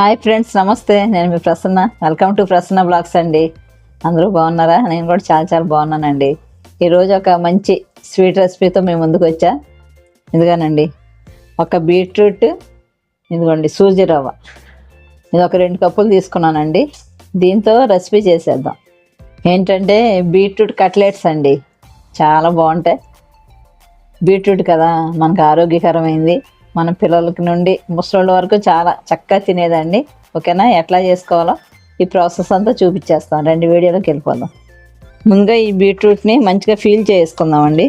Hi friends నమస్తే. నేను మీ Prasanna. Welcome to Prasanna blogs అండి. అందరూ బాగున్నారా? నేను కూడా చాలా చాలా బాగున్నానండి. ఈరోజు ఒక మంచి స్వీట్ రెసిపీతో మేము ముందుకు వచ్చా? ఇదిగానండి. ఒక బీట్రూట్ ఇదిగోండి సూజీ రవ్వ. ఇది ఒక రెండు కప్పులు తీసుకున్నానండి. దీంతో రెసిపీ చేసేద్దాం. ఏంటంటే బీట్రూట్ కట్లెట్స్ అండి. చాలా బాగుంటాయి. బీట్రూట్ కదా మనకు ఆరోగ్యకరమైంది. మన పిల్లలకి నుండి ముసలోళ్ళ వరకు చాలా చక్కగా తినేదండి. ఓకేనా? ఎట్లా చేసుకోవాలో ఈ ప్రాసెస్ అంతా చూపించేస్తాం రెండు వీడియోలోకి వెళ్ళిపోదాం. ముందుగా ఈ బీట్రూట్ని మంచిగా ఫీల్ చేసుకుందామండి.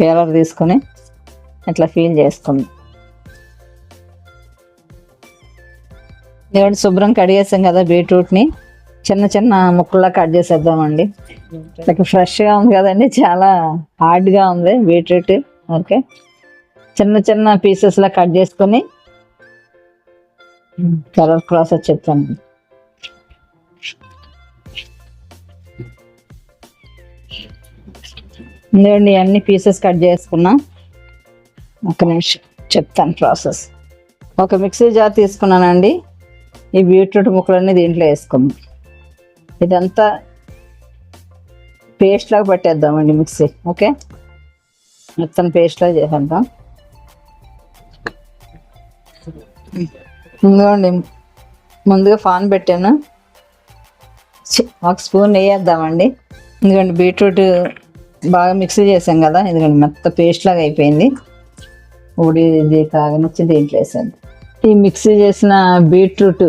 పేలర్ తీసుకొని ఇట్లా ఫీల్ చేసుకుందాం. దేవుడు శుభ్రం కడిగేసాం కదా బీట్రూట్ని. చిన్న చిన్న ముక్కల్లా కట్ చేసేద్దామండి. ఫ్రెష్గా ఉంది కదండి చాలా హార్డ్గా ఉంది బీట్రూట్. ఓకే. చిన్న చిన్న పీసెస్లా కట్ చేసుకొని కలర్ ప్రాసెస్ చెప్తాను ఇదిగోండి అన్ని పీసెస్ కట్ చేసుకున్నా. ఒక నిమిషం చెప్తాను ప్రాసెస్ ఒక మిక్సీ జార్ తీసుకున్నానండి. ఈ బీట్రూట్ ముక్కలన్నీ దీంట్లో వేసుకుందాం. ఇదంతా పేస్ట్ లాగా పట్టేద్దామండి మిక్సీ ఓకే? మొత్తం పేస్ట్ లాగా చేసేద్దాం. ఇదిగోండి ముందుగా ఫాన్ పెట్టాను. ఒక స్పూన్ వేయేద్దామండి ఎందుకంటే బీట్రూట్ బాగా మిక్సీ చేసాం కదా ఎందుకంటే మెత్త పేస్ట్ లాగా అయిపోయింది. ఉడి ఇది కాగనిచ్చి దీంట్లో వేసాను. ఈ మిక్సీ చేసిన బీట్రూట్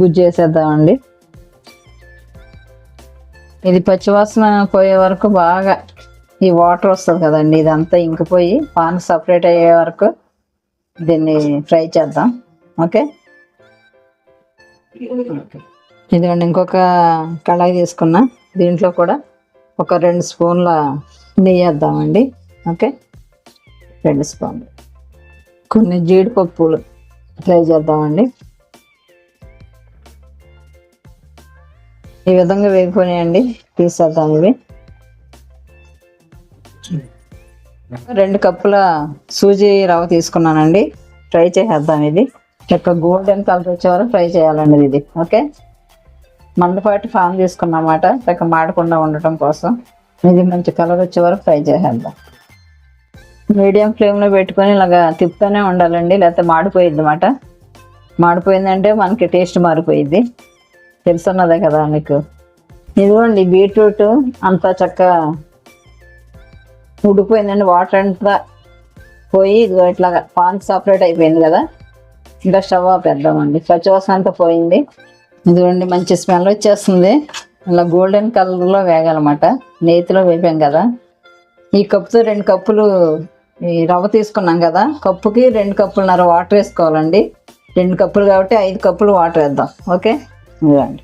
గుజ్జు వేసేద్దామండి. ఇది పచ్చివాసన పోయే వరకు బాగా ఈ వాటర్ వస్తుంది కదండి ఇదంతా ఇంకిపోయి పాన్ సపరేట్ అయ్యే వరకు దీన్ని ఫ్రై చేద్దాం. ఓకే? ఇదిగోండి ఇంకొక కళాయి తీసుకున్నా. దీంట్లో కూడా ఒక రెండు స్పూన్ల నెయ్యి వేద్దామండి. ఓకే? రెండు స్పూన్లు. కొన్ని జీడిపప్పులు ఫ్రై చేద్దామండి. ఈ విధంగా వేగిపోయాయండి తీసేద్దాం ఇవి. రెండు కప్పుల సూజీ రవ్వ తీసుకున్నానండి. ట్రై చేసేద్దాం ఇది. యొక్క గోల్డెన్ కలర్ వచ్చే వరకు ఫ్రై చేయాలండి ఇది ఓకే మందపాటి ఫామ్ తీసుకున్నమాట చక్క మాడకుండా ఉండటం కోసం. ఇది మంచి కలర్ వచ్చే వరకు ఫ్రై చేసేద్దాం. మీడియం ఫ్లేమ్లో పెట్టుకొని ఇలాగా తిప్పుతూనే ఉండాలండి లేకపోతే మాడిపోయింది అనమాట మాడిపోయిందంటే మనకి టేస్ట్ మారిపోయింది తెలుసున్నదే కదా మీకు. ఇదిగోండి బీట్రూట్ అంతా చక్కగా ఉడిపోయిందండి వాటర్ అంతా పోయి ఇదిగో ఇట్లాగా పాన్ సపరేట్ అయిపోయింది కదా. ఇంకా స్టవ్ ఆపేద్దామండి. పచ్చివాసన అంతా పోయింది. ఇదిగోండి మంచి స్మెల్ వచ్చేస్తుంది. ఇలా గోల్డెన్ కలర్లో వేగాలన్నమాట. నేతిలో వేపాం కదా. ఈ కప్పుతో రెండు కప్పులు ఈ రవ్వ తీసుకున్నాం కదా. కప్పుకి రెండు కప్పులున్నర వాటర్ వేసుకోవాలండి. రెండు కప్పులు కాబట్టి ఐదు కప్పులు వాటర్ వేద్దాం. ఓకే? ఇదిగోండి.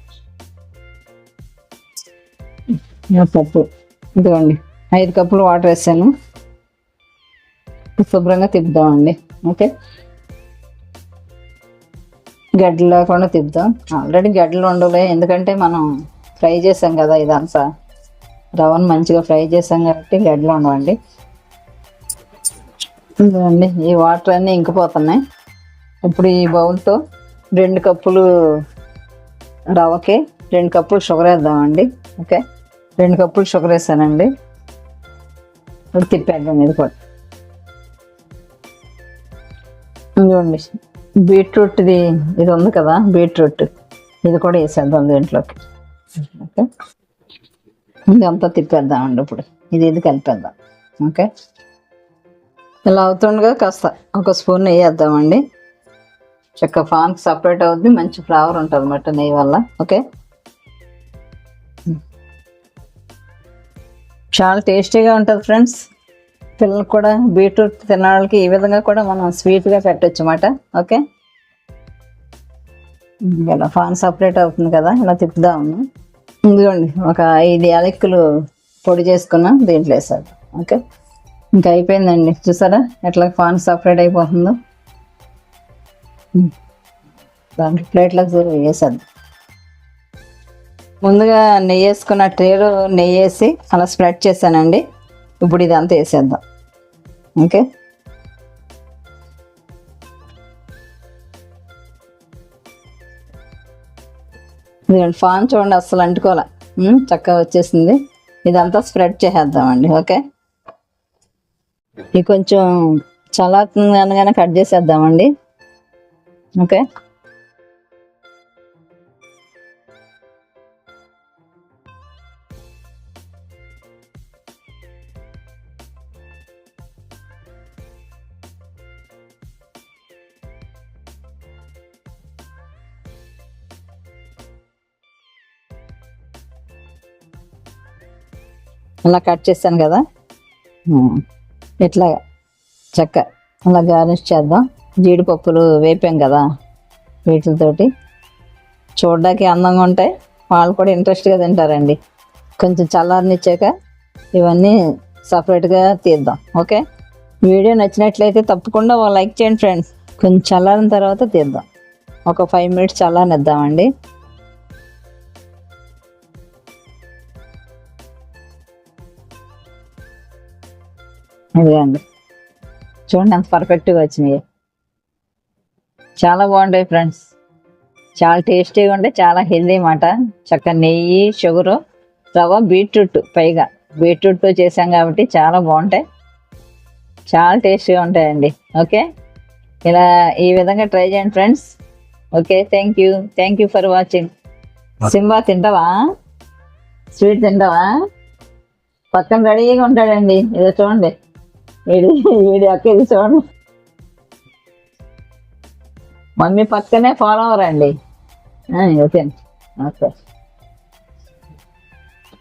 పప్పు. కప్పు ఇదిగోండి ఐదు కప్పులు వాటర్ వేసాను. శుభ్రంగా తిప్పుదామండి. ఓకే? గడ్డలు లేకుండా తిప్పుదాం. ఆల్రెడీ గడ్డలు ఉండలే ఎందుకంటే మనం ఫ్రై చేసాం కదా ఇదంతా. రవ్వను మంచిగా ఫ్రై చేసాం కాబట్టి గడ్డలు ఉండవండి ఇదిగోండి ఈ వాటర్ అన్నీ ఇంకిపోతున్నాయి. ఇప్పుడు ఈ బౌల్తో రెండు కప్పులు రవ్వకి రెండు కప్పులు షుగర్ వేద్దామండి. ఓకే? రెండు కప్పులు షుగర్ వేసానండి. ఇప్పుడు తిప్పేద్దాం ఇది కూడా చూడండి బీట్రూట్ ఇది ఇది ఉంది కదా బీట్రూట్. ఇది కూడా వేసేద్దాం దీంట్లోకి. ఓకే. ఇదంతా తిప్పేద్దామండి ఇప్పుడు. ఇది ఇది కలిపేద్దాం. ఓకే. ఇలా అవుతుండగా కాస్త ఒక స్పూన్ నెయ్యి వేద్దామండి. చక్క ఫాన్కి సపరేట్ అవుద్ది మంచి ఫ్లేవర్ ఉంటుంది అన్నమాట నెయ్యి వల్ల. ఓకే. చాలా టేస్టీగా ఉంటుంది ఫ్రెండ్స్. పిల్లలకు కూడా బీట్రూట్ తినడానికి ఈ విధంగా కూడా మనం స్వీట్గా పెట్టచ్చు అన్నమాట ఓకే. ఇలా ఫాన్ సపరేట్ అవుతుంది కదా ఇలా తిప్పుదాము. ఇదిగోండి ఒక ఐదు యాలక్కులు పొడి చేసుకున్నాం దీంట్లో వేసాడు ఓకే? ఇంకా అయిపోయిందండి. చూసారా? ఎట్లా ఫాన్ సపరేట్ అయిపోతుందో? దాంట్లో ప్లేట్లకు వేసేద్దాం. ముందుగా నెయ్యి వేసుకున్న ట్రేలో నెయ్యి వేసి అలా స్ప్రెడ్ చేశానండి. ఇప్పుడు ఇదంతా వేసేద్దాం. ఓకే? ఇదిగోండి ఫాన్ చూడండి అస్సలు అంటుకోలే. చక్కగా వచ్చేసింది. ఇదంతా స్ప్రెడ్ చేసేద్దామండి ఓకే? ఇది కొంచెం చల్లారుతుంది అనగానే కట్ చేసేద్దామండి ఓకే? అలా కట్ చేశాను కదా. ఇట్లా చెక్క అలా గార్నిష్ చేద్దాం. జీడిపప్పులు వేపాం కదా వీటితోటి. చూడడానికి అందంగా ఉంటాయి. వాళ్ళు కూడా ఇంట్రెస్ట్గా తింటారండి. కొంచెం చల్లారనిచ్చాక ఇవన్నీ సపరేట్గా తీద్దాం. ఓకే? వీడియో నచ్చినట్లయితే తప్పకుండా ఒక లైక్ చేయండి ఫ్రెండ్స్. కొంచెం చల్లారిన తర్వాత తీద్దాం. ఒక ఫైవ్ మినిట్స్ చల్లారనిద్దామండి. ఇదిగోండి చూడండి ఎంత పర్ఫెక్ట్గా వచ్చినాయి. చాలా బాగుంటాయి ఫ్రెండ్స్ చాలా టేస్టీగా ఉంటాయి చాలా హెల్దీ మాట చక్క నెయ్యి షుగరు రవ్వ బీట్రూట్ పైగా. బీట్రూట్తో చేసాం కాబట్టి చాలా బాగుంటాయి. చాలా టేస్టీగా ఉంటాయండి. ఓకే ఇలా ఈ విధంగా ట్రై చేయండి friends okay thank you thank you for watching Simba తింటావా? స్వీట్ తింటావా? పక్కన రెడీగా ఉంటాడండి. ఇదో చూడండి. మీరు వీడి ఇది చూడండి మమ్మీ పక్కనే ఫాలో అవరండి ఓకే ఓకే.